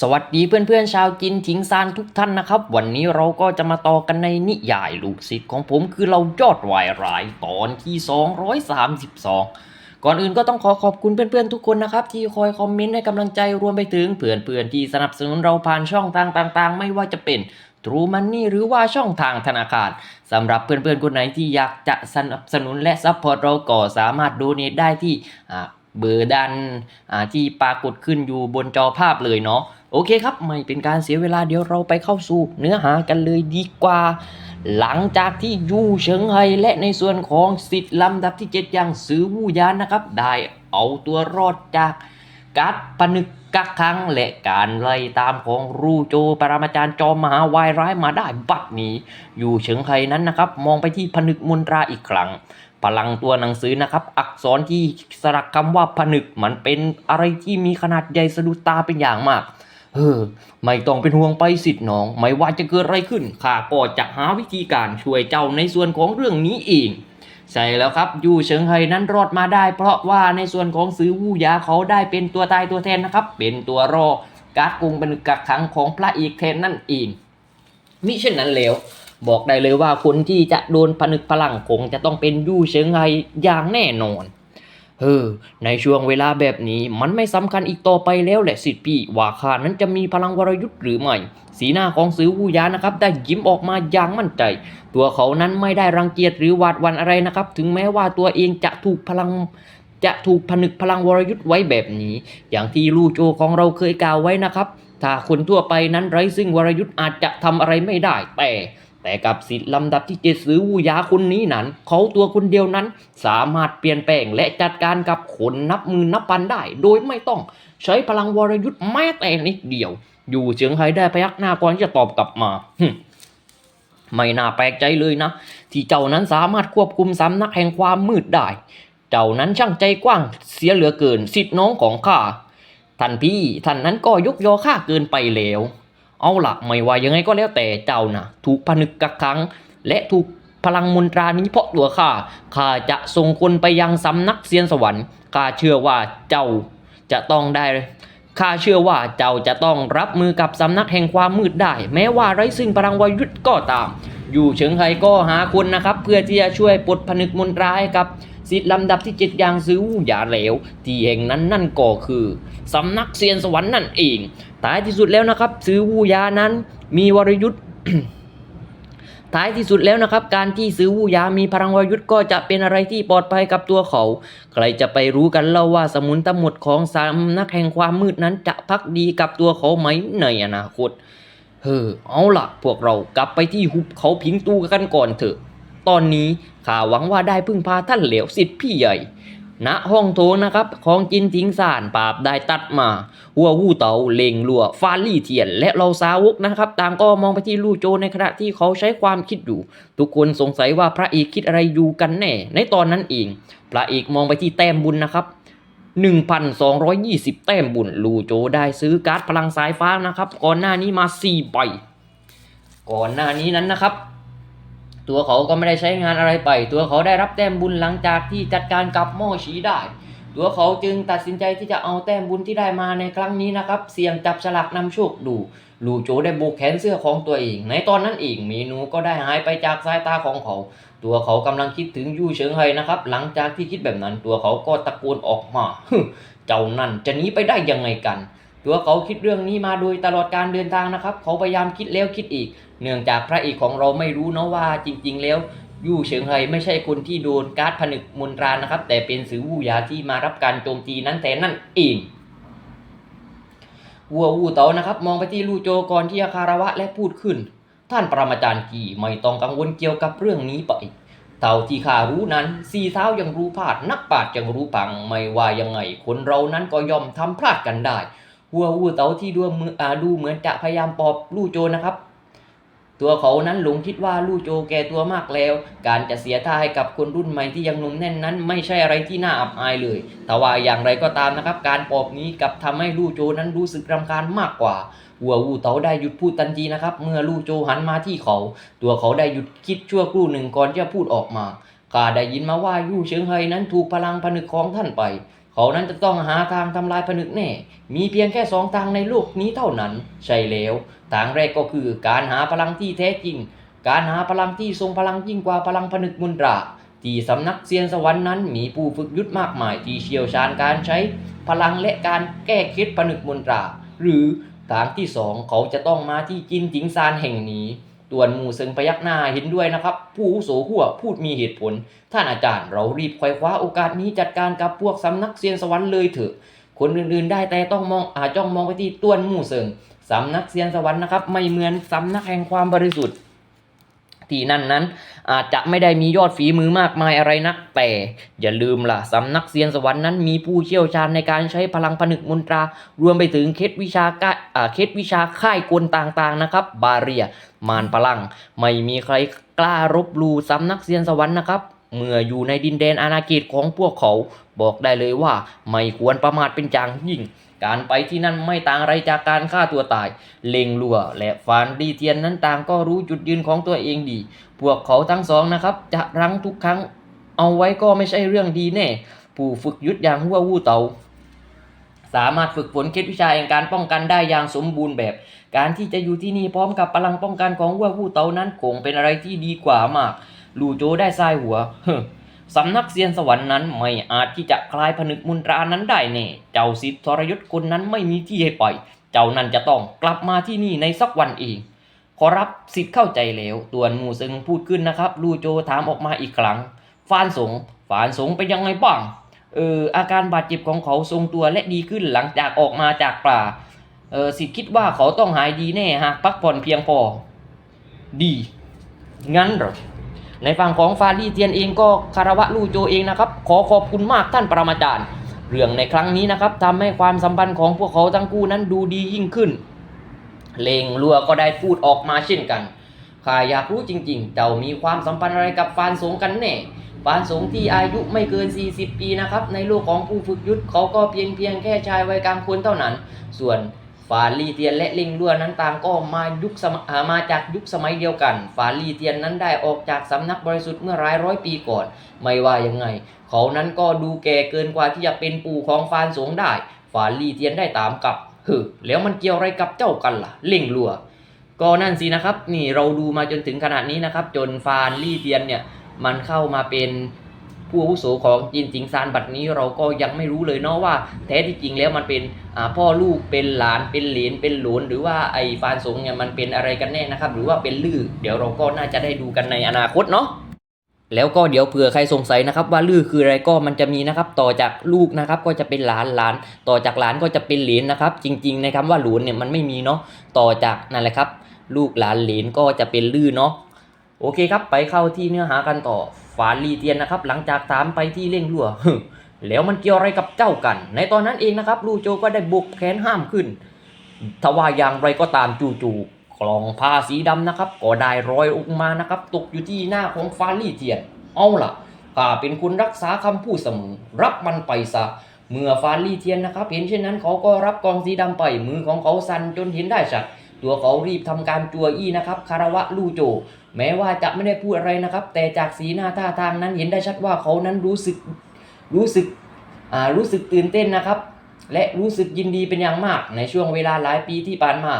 สวัสดีเพื่อนๆชาวจินทิงซานทุกท่านนะครับ วันนี้เราก็จะมาต่อกันในนิยายลูกศิษย์ของผมคือเรายอดวายร้ายตอนที่ 232 ก่อนอื่นก็ต้องขอขอบคุณเพื่อนๆทุกคนนะครับ ที่คอยคอมเมนต์ให้กำลังใจรวมไปถึงเพื่อนๆที่สนับสนุนเราผ่านช่องทางต่างๆ ไม่ว่าจะเป็น True Money หรือว่าช่องทางธนาคารสำหรับเพื่อนๆคนไหนที่อยากจะสนับสนุนและซัพพอร์ตเราก็สามารถดูเนตได้ที่ เบอร์ดันอ่าที่ปรากฏขึ้นอยู่บนจอภาพเลยเนาะโอเคครับ ไม่เป็นการเสียเวลาเดี๋ยวเราไปเข้าสู่เนื้อหากันเลยดีกว่า หลังจากที่ยูเฉิงไฮและในส่วนของสิทธิ์ลำดับที่ 7 อย่างซื้อวูยานนะครับ ได้เอาตัวรอดจากการดผนึกกักขังและการไล่ตามของรูโจปรมาจารย์จอมมหาวายร้ายมาได้บัดนี้ยูเฉิงไฮนั้นนะครับ มองไปที่ผนึกมนตราอีกครั้ง พลังตัวหนังสือนะครับ อักษรที่สลักคำว่าผนึกมันเป็นอะไรที่มีขนาดใหญ่สะดุดตาเป็นอย่างมากเออไม่ต้องเป็นห่วงไปสิทธิ์น้อง ไม่ว่าจะเกิดอะไรขึ้นข้าก็จะหาวิธีการช่วยเจ้าในส่วนของเรื่องนี้เองใช่แล้วครับยูเฉิงไฮนั้นรอดมาได้ เพราะว่าในส่วนของซื้อวู่ยาเขาได้เป็นตัวตายตัวแทนนะครับ เป็นตัวรอการกรุงเป็นกักขังของพระเอกแทนนั่นเองมิเช่นนั้นแล้ว บอกได้เลยว่าคนที่จะโดนผนึกพลังคงจะต้องเป็นยูเฉิงไฮอย่างแน่นอนเออในช่วงเวลาแบบนี้มันไม่สำคัญอีกต่อไปแล้วแหละสิทธิ์พี่ว่าข้านั้นจะมีพลังวรยุทธ์หรือไม่ สีหน้าของซื้อวูยานะครับ ได้ยิ้มออกมาอย่างมั่นใจ ตัวเขานั้นไม่ได้รังเกียจหรือหวาดวันอะไรนะครับ ถึงแม้ว่าตัวเองจะถูกพลังจะถูกผนึกพลังวรยุทธ์ไว้แบบนี้ อย่างที่ลู่โจของเราเคยกล่าวไว้นะครับ ถ้าคนทั่วไปนั้นไร้ซึ่งวรยุทธ์อาจจะทำอะไรไม่ได้แต่ แต่กับสิทธิ์ลำดับที่เจ็ดซื้อวูยาคนนี้นั้นเขาตัวคนเดียวนั้น สามารถเปลี่ยนแปลงและจัดการกับคนนับมืนนับพันได้ โดยไม่ต้องใช้พลังวรยุทธ์แม้แต่นิดเดียว อยู่เฉียงไฮได้พยักหน้าก่อนจะตอบกลับมาไม่น่าแปลกใจเลยนะ ที่เจ้านั้นสามารถควบคุมสำนักแห่งความมืดได้ เจ้านั้นช่างใจกว้างเสียเหลือเกินสิทธิ์น้องของข้าท่านพี่ท่านนั้นก็ยกยอข้าเกินไปแล้ว เอาละไม่ว่ายังไงก็แล้วแต่เจ้านะถูกผนึกกักขัง และถูกพลังมนตรานี้เพราะตัวข้าข้าจะส่งคนไปยังสำนักเซียนสวรรค์ข้าเชื่อว่าเจ้าจะต้องได้ข้าเชื่อว่าเจ้าจะต้องรับมือกับสำนักแห่งความมืดได้ แม้ว่าไร้ซึ่งพลังวายุทธ์ก็ตาม อยู่เฉิงไฮก็หาคนนะครับ เพื่อที่จะช่วยปลดผนึกมนตราให้กับ สิทธิ์ลำดับที่เจ็ดอย่างซื้อวูอย่าเหลว ที่แห่งนั้นนั่นก็คือสำนักเซียนสวรรค์นั่นเองท้ายที่สุดแล้วนะครับ ซื้อวูยานั้นมีวรยุทธ์ท้ายที่สุดแล้วนะครับ การที่ซื้อวูยามีพลังวรยุทธ์ก็จะเป็นอะไรที่ปลอดภัยกับตัวเขา ใครจะไปรู้กันเล่าว่าสมุนทั้งหมดของสำนักแห่งความมืดนั้นจะพักดีกับตัวเขาไหมในอนาคตเฮ้อเอาล่ะ พวกเรากลับไปที่หุบเขาพิงตูกันก่อนเถอะ ตอนนี้ข้าหวังว่าได้พึ่งพาท่านเหลวสิทธิ์พี่ใหญ่ณห้องโถงนะครับของจินทิงซานปราบได้ตัดมา หัววู่เตาเลงลัวฟาลี่เทียน และเราสาวกนะครับ ต่างก็มองไปที่ลู่โจในขณะที่เขาใช้ความคิดอยู่ ทุกคนสงสัยว่าพระเอกคิดอะไรอยู่กันแน่ ในตอนนั้นเอง พระเอกมองไปที่แต้มบุญนะครับ 1,220 แต้มบุญลู่โจได้ซื้อการ์ดพลังสายฟ้านะครับ ก่อนหน้านี้มา4ใบก่อนหน้านี้นั้นนะครับ ตัวเขาก็ไม่ได้ใช้งานอะไรไป ตัวเขาได้รับแต้มบุญหลังจากที่จัดการกับหม้อฉีได้ ตัวเขาจึงตัดสินใจที่จะเอาแต้มบุญที่ได้มาในครั้งนี้นะครับ เสี่ยงจับฉลากนำโชคดูลูโจได้โบกแขนเสื้อของตัวเอง ในตอนนั้นเองเมนูก็ได้หายไปจากสายตาของเขา ตัวเขากำลังคิดถึงยู่เฉิงไฮนะครับ หลังจากที่คิดแบบนั้น ตัวเขาก็ตะโกนออกมา เจ้านั่นจะหนีไปได้ยังไงกัน ตัวเขาคิดเรื่องนี้มาโดยตลอดการเดินทางนะครับ เขาพยายามคิดแล้วคิดอีก เนื่องจากพระเอกของเราไม่รู้เนาะว่าจริง ๆ แล้วยู่เฉิงไฮไม่ใช่คนที่โดนการ์ดผนึกมนตรานะครับ แต่เป็นสือวู่ยาที่มารับการโจมตีนั้นแต่นั่นเองวัววูเต๋านะครับ มองไปที่ลู่โจก่อนที่จะคารวะและพูดขึ้น ท่านปรมาจารย์กีไม่ต้องกังวลเกี่ยวกับเรื่องนี้ไปเท่าที่ข้ารู้นั้นสี่เท้ายังรู้พลาดนักปราชญ์ยังรู้พังไม่ว่ายังไง คนเรานั้นก็ย่อมทำพลาดกันได้หัววูเต๋าที่ดูเหมือนดูเหมือนจะพยายามปอบลู่โจนะครับ ตัวเขานั้นหลงคิดว่าลู่โจแก่ตัวมากแล้ว การจะเสียท่าให้กับคนรุ่นใหม่ที่ยังหนุ่มแน่นนั้น ไม่ใช่อะไรที่น่าอับอายเลย แต่ว่าอย่างไรก็ตามนะครับ การปอบนี้กับทำให้ลู่โจนั้นรู้สึกรำคาญมากกว่าหัววูเต๋าได้หยุดพูดทันทีนะครับ เมื่อลู่โจหันมาที่เขา ตัวเขาได้หยุดคิดชั่วครู่หนึ่งก่อนจะพูดออกมาข้าได้ยินมาว่ายู่เฉิงไฮนั้นถูกพลังผนึกของท่านไป เขานั้นจะต้องหาทางทำลายผนึกแน่ มีเพียงแค่สองทางในโลกนี้เท่านั้น ใช่แล้ว ทางแรกก็คือการหาพลังที่แท้จริง การหาพลังที่ทรงพลังยิ่งกว่าพลังผนึกมุนตรา ที่สำนักเซียนสวรรค์นั้นมีผู้ฝึกยุทธมากมายที่เชี่ยวชาญการใช้ พลังและการแก้เคล็ดผนึกมนตรา หรือทางที่สองเขาจะต้องมาที่จินจิงซานแห่งนี้ ตวนหมู่เซิงพยักหน้าเห็นด้วยนะครับ ผู้โสหัวพูดมีเหตุผล ท่านอาจารย์เรารีบควยคว้าโอกาสนี้จัดการกับพวกสำนักเซียนสวรรค์เลยเถอะ คนอื่นๆได้แต่ต้องมองอาจ้องมองไปที่ต้วนหมู่เซิงสำนักเซียนสวรรค์นะครับ ไม่เหมือนสำนักแห่งความบริสุทธิ์ ที่นั่นนั้น อาจจะไม่ได้มียอดฝีมือมากมายอะไรนัก แต่อย่าลืมล่ะสำนักเซียนสวรรค์นั้นมีผู้เชี่ยวชาญในการใช้พลังผนึกมนตรา รวมไปถึงเคล็ดวิชาก้เคล็ดวิชาค่ายกลต่างๆนะครับ บาเรีย มารพลัง ไม่มีใครกล้ารบลูสำนักเซียนสวรรค์นะครับเมื่ออยู่ในดินแดนอาณาเขตของพวกเขา บอกได้เลยว่า ไม่ควรประมาทเป็นอย่างยิ่ง การไปที่นั่นไม่ต่างอะไรจากการฆ่าตัวตาย เล็งลัวและฟานดีเทียนนั้นต่างก็รู้จุดยืนของตัวเองดี พวกเขาทั้งสองนะครับ จะรั้งทุกครั้ง เอาไว้ก็ไม่ใช่เรื่องดีแน่ ผู้ฝึกยุทธอย่างหัววู้เตาสามารถฝึกฝนเคล็ดวิชาแห่งการป้องกันได้อย่างสมบูรณ์แบบ การที่จะอยู่ที่นี่พร้อมกับพลังป้องกันของหัววู้เตานั้นคงเป็นอะไรที่ดีกว่ามาก ลู่โจได้ทรายหัวเฮ สำนักเซียนสวรรค์นั้นไม่อาจที่จะคลายผนึกมุนตรานั้นได้แน่เจ้าสิทธิทรยศคนนั้นไม่มีที่ให้ไปเจ้านั่นจะต้องกลับมาที่นี่ในสักวันเอง ขอรับสิทธิ์เข้าใจแล้ว ตัวนหมูซึงพูดขึ้นนะครับ ลูโจถามออกมาอีกครั้ง ฟานสง ฟานสงเป็นยังไงบ้าง เอออาการบาดเจ็บของเขาทรงตัวและดีขึ้นหลังจากออกมาจากป่า เออสิทธิ์คิดว่าเขาต้องหายดีแน่หากพักผ่อนเพียงพอ ดี งั้นเหรอ ในฝั่งของฟาลี่เทียนเองก็คารวะลู่โจเองนะครับ ขอขอบคุณมากท่านปรมาจารย์ เรื่องในครั้งนี้นะครับทำให้ความสัมพันธ์ของพวกเขาทั้งคู่นั้นดูดียิ่งขึ้น เลงลัวก็ได้พูดออกมาเช่นกันข้าอยากรู้จริงๆ เจ้ามีความสัมพันธ์อะไรกับฟานสงกันแน่ฟานสงที่อายุไม่เกิน 40 ปีนะครับ ในโลกของผู้ฝึกยุทธเขาก็เพียงเพียงแค่ชายวัยกลางคนเท่านั้น ส่วน ฟาลีเทียนและลิงล้วนนั้นต่างก็มายุคมาจากยุคสมัยเดียวกัน ฟาลีเทียนนั้นได้ออกจากสำนักบริสุทธิ์เมื่อหลายร้อยปีก่อน ไม่ว่ายังไง เขานั้นก็ดูแก่เกินกว่าที่จะเป็นปู่ของฟานสงได้ ฟาลีเทียนได้ตามกลับเฮ้อแล้วมันเกี่ยวอะไรกับเจ้ากันล่ะล่งลัว ก็นั่นสินะครับ นี่เราดูมาจนถึงขนาดนี้นะครับ จนฟานลี่เทียนเนี่ยมันเข้ามาเป็น ผู้อาวุโสของจินจิงซานบัดนี้เราก็ยังไม่รู้เลยเนาะว่าแท้ที่จริงแล้วมันเป็นพ่อลูกเป็นหลานเป็นเหลนเป็นหลนหรือว่าไอ้ฟานสงเนี่ยมันเป็นอะไรกันแน่นะครับ หรือว่าเป็นลือเดี๋ยวเราก็น่าจะได้ดูกันในอนาคตเนาะแล้วก็เดี๋ยวเผื่อใครสงสัยนะครับว่าลือคืออะไรก็มันจะมีนะครับต่อจากลูกนะครับก็จะเป็นหลานหลาน ต่อจากหลานก็จะเป็นเหลนนะครับ จริงๆในคำว่าหลวนเนี่ยมันไม่มีเนาะต่อจากนั่นแหละครับ ลูกหลานเหลนก็จะเป็นลือเนาะโอเคครับไปเข้าที่เนื้อหากันต่อ ฟานลีเทียนนะครับหลังจากถามไปที่เร่งรั่วแล้วมันเกี่ยวอะไรกับเจ้ากัน ในตอนนั้นเองนะครับลูโจก็ได้บุกแขนห้ามขึ้นทว่าอย่างไรก็ตามจู่ๆกล่องผ้าสีดำนะครับ ก็ได้รอยออกมานะครับ ตกอยู่ที่หน้าของฟานลีเทียน เอาล่ะข้าเป็นคนรักษาคำพูดเสมอรับมันไปซะ เมื่อฟานลี่เทียนนะครับ เห็นเช่นนั้นเขาก็รับกองสีดำไปมือของเขาสั่นจนเห็นได้ชัด ตัวเขารีบทำการจัวอี้นะครับคารวะลู่โจ แม้ว่าจะไม่ได้พูดอะไรนะครับ แต่จากสีหน้าท่าทางนั้นเห็นได้ชัดว่าเขานั้นรู้สึกรู้สึกอ่ารู้สึกตื่นเต้นนะครับ และรู้สึกยินดีเป็นอย่างมากในช่วงเวลาหลายปีที่ผ่านมา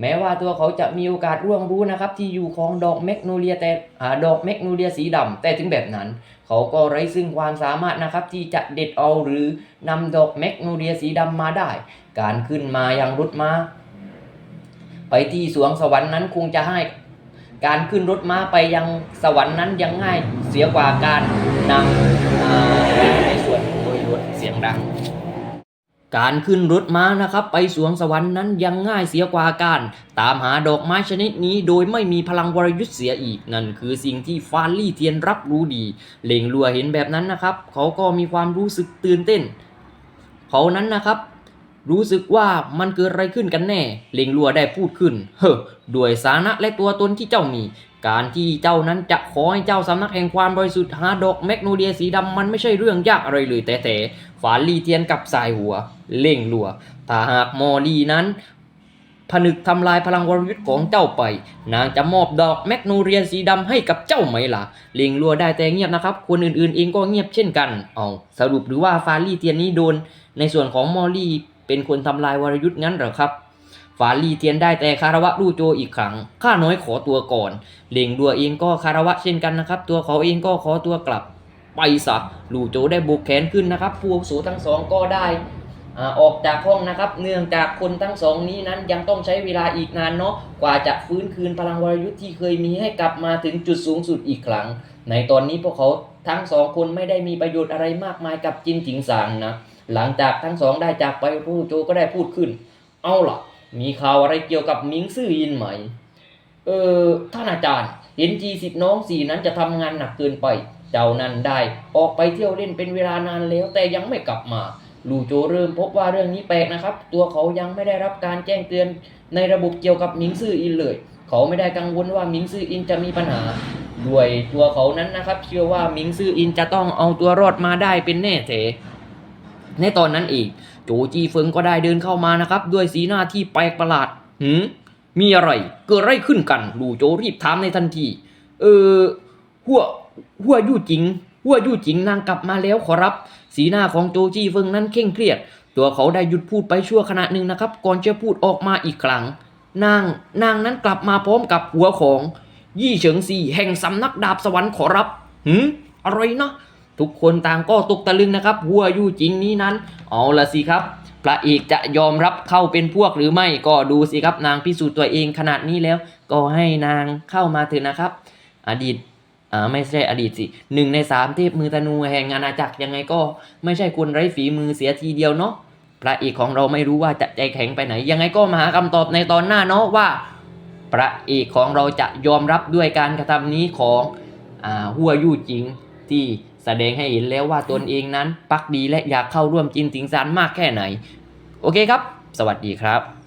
แม้ว่าตัวเขาจะมีโอกาสร่วงรู้นะครับ ที่อยู่ของดอกแมกโนเลียแต่อดอกแมกโนเลียสีดำแต่ถึงแบบนั้น เขาก็ไร้ซึ่งความสามารถนะครับ ที่จะเด็ดเอาหรือนำดอกแมกโนเลียสีดำมาได้ การขึ้นมาอย่างรถม้า ไปที่สวงสวรรค์นั้นคงจะให้การขึ้นรถม้าไปยังสวรรค์นั้นยังง่ายเสียกว่าการนำในส่วนโดยรถเสียงดัง การขึ้นรถม้านะครับ ไปสวงสวรรค์นั้นยังง่ายเสียกว่าการ ตามหาดอกไม้ชนิดนี้โดยไม่มีพลังวรยุทธ์เสียอีกนั่นคือสิ่งที่ฟานลี่เทียนรับรู้ดีเล่งลัวเห็นแบบนั้นนะครับ เขาก็มีความรู้สึกตื่นเต้น เขานั้นนะครับ รู้สึกว่ามันเกิดอะไรขึ้นกันแน่ เลงลัวได้พูดขึ้น เฮ้อด้วยสานะและตัวตนที่เจ้ามี การที่เจ้านั้นจะขอให้เจ้าสำนักแห่งความบริสุทธิ์หาดอกแมกโนเลียสีดำมันไม่ใช่เรื่องยากอะไรเลยแต่แต่ฝาลีเทียนกับสายหัว เล่งลัว ถ้าหากมอลีนั้นผนึกทำลายพลังวรยุทธ์ของเจ้าไป นางจะมอบดอกแมกโนเรียสีดำให้กับเจ้าไหมล่ะ เลิงลัวได้แต่เงียบนะครับ คนอื่นๆเองก็เงียบเช่นกัน เอาสรุปหรือว่าฟาลี่เทียนนี้โดน ในส่วนของมอลลี่ เป็นคนทำลายวรยุทธ์งั้นเหรอครับฟาลีเทียนได้แต่คารวะลู่โจอีกครั้ง ข้าน้อยขอตัวก่อน เหล่งดัวเองก็คารวะเช่นกันนะครับ ตัวเขาเองก็ขอตัวกลับ ไปซะลู่โจได้บุกแขนขึ้นนะครับ ผู้อาวุโสทั้งสองก็ได้ออกจากห้องนะครับ เนื่องจากคนทั้งสองนี้นั้นยังต้องใช้เวลาอีกนานเนาะ กว่าจะฟื้นคืนพลังวรยุทธ์ที่เคยมีให้กลับมาถึงจุดสูงสุดอีกครั้ง ในตอนนี้พวกเขาทั้งสองคนไม่ได้มีประโยชน์อะไรมากมายกับจินจิงซางนะ หลังจากทั้งสองได้จากไปผู้โจก็ได้พูดขึ้น เอาล่ะ มีข่าวอะไรเกี่ยวกับมิงซื่อยินไหม เออท่านอาจารย์เห็นจีสิบน้องสี่นั้นจะทำงานหนักเกินไป เจ้านั้นได้ออกไปเที่ยวเล่นเป็นเวลานานแล้วแต่ยังไม่กลับมาลูโจเริ่มพบว่าเรื่องนี้แปลกนะครับ ตัวเขายังไม่ได้รับการแจ้งเตือนในระบบเกี่ยวกับมิงซื่ออินเลย เขาไม่ได้กังวลว่ามิงซื่ออินจะมีปัญหาด้วยตัวเขานั้นนะครับ เชื่อว่ามิงซื่ออินจะต้องเอาตัวรอดมาได้เป็นแน่เถ ในตอนนั้นเองโจจีเฟิงก็ได้เดินเข้ามานะครับ ด้วยสีหน้าที่แปลกประหลาดหืมมีอะไร เกิดอะไรขึ้นกันลูโจรีบถามในทันที เออหัวหัวยู่จริง หัวยู่จริงนางกลับมาแล้วขอรับ สีหน้าของโจจีเฟิงนั้นเคร่งเครียด ตัวเขาได้หยุดพูดไปชั่วขณะหนึ่งนะครับ ก่อนจะพูดออกมาอีกครั้ง นางนางนั้นกลับมาพร้อมกับหัวของ ยี่เฉิงซีแห่งสำนักดาบสวรรค์ขอรับหืมอะไรนะ ทุกคนต่างก็ตกตะลึงนะครับหัวยู่จริงนี้นั้น เอาละสิครับ พระเอกจะยอมรับเข้าเป็นพวกหรือไม่ก็ดูสิครับนางพิสูจน์ตัวเองขนาดนี้แล้ว ก็ให้นางเข้ามาเถอะนะครับ อดีตอ่าไม่ใช่อดีตสิหนึ่งในสามเทพมือธนูแห่งอาณาจักรยังไงก็ ไม่ใช่คนไร้ฝีมือเสียทีเดียวเนาะพระเอกของเราไม่รู้ว่าจะใจแข็งไปไหน ยังไงก็มาหาคำตอบในตอนหน้าเนาะว่า พระเอกของเราจะยอมรับด้วยการกระทำนี้ของอ่าหัวยู่จริงที่ แสดงให้เห็นแล้วว่าตนเองนั้นปักดีและอยากเข้าร่วมจินสิงสารมากแค่ไหน โอเคครับ สวัสดีครับ